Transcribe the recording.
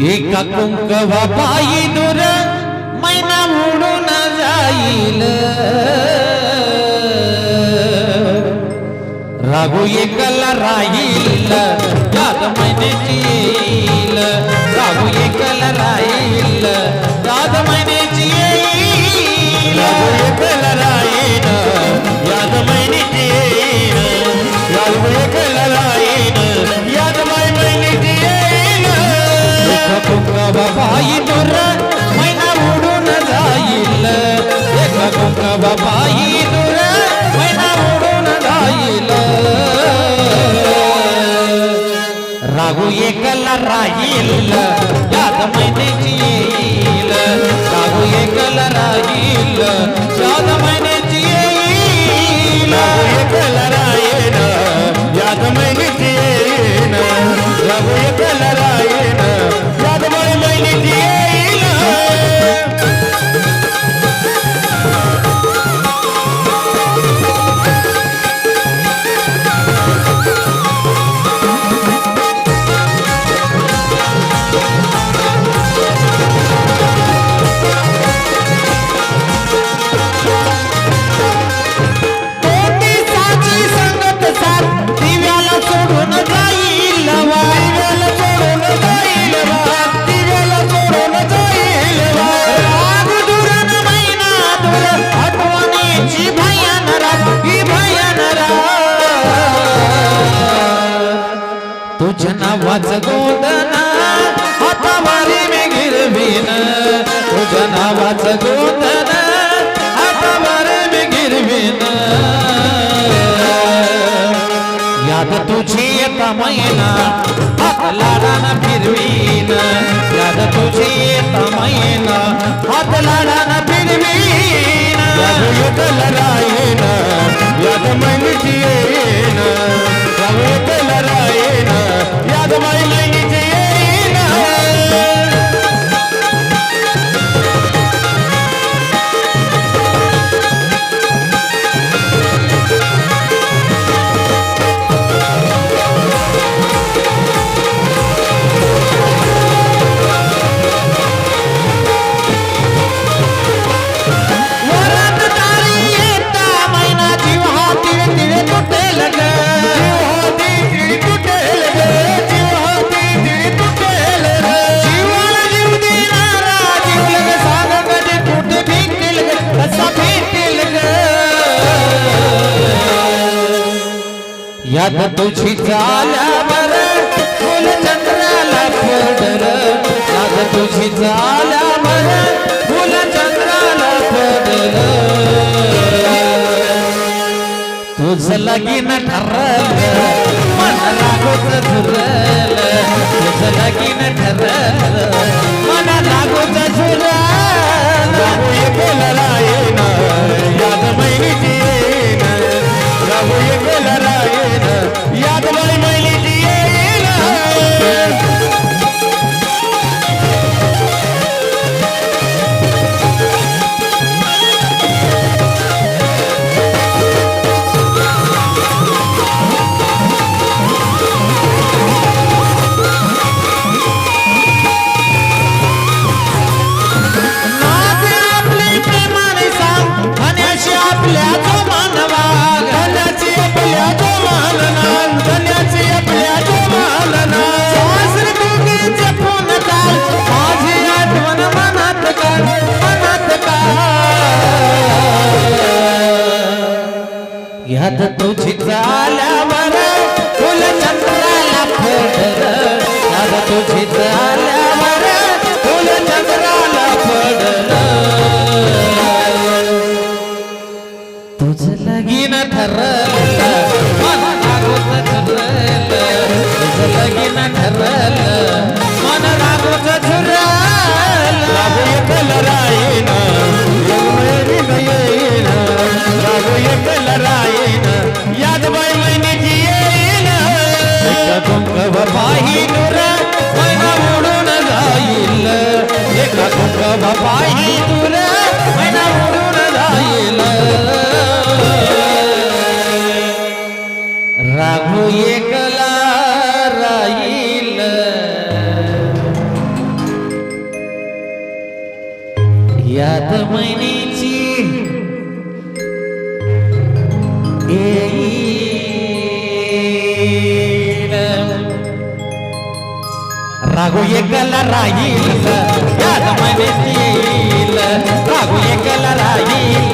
एका कुंकवा पायी दूर मैना उडून जाईल. रागू एकला राहील. याद महिन्याची राहील याद महिन्याची येईल. लागू एकल राहील याद महिन्याची येईल. एकल राहील याद तुझ्या नावाच गोदना हातावारी मी गिरवीन. तुझ्या नावाच गोदना हातावारी मी गिरवीन. याद तुझी येता मैना Father, my Lord. यात तुझी चाल्या बरं फुलचंद्राला पदर यात तुझी चाल्या बरं फुलचंद्राला पदर तुझं लगीन ठरलं मला लागत धुरलं तुझं लगीन ठरलं हात तुझी चाल्यावर फुल चंद्राला फेडर हात तुझी दुःख पाही तुर मन उडून जाईल. लेखा दुःख पाही तुर मन उडून जाईल. राघू एकला राहील. यात महिनी राघू एकला राहील याद महिन्याची येईल. राघू एकला राहील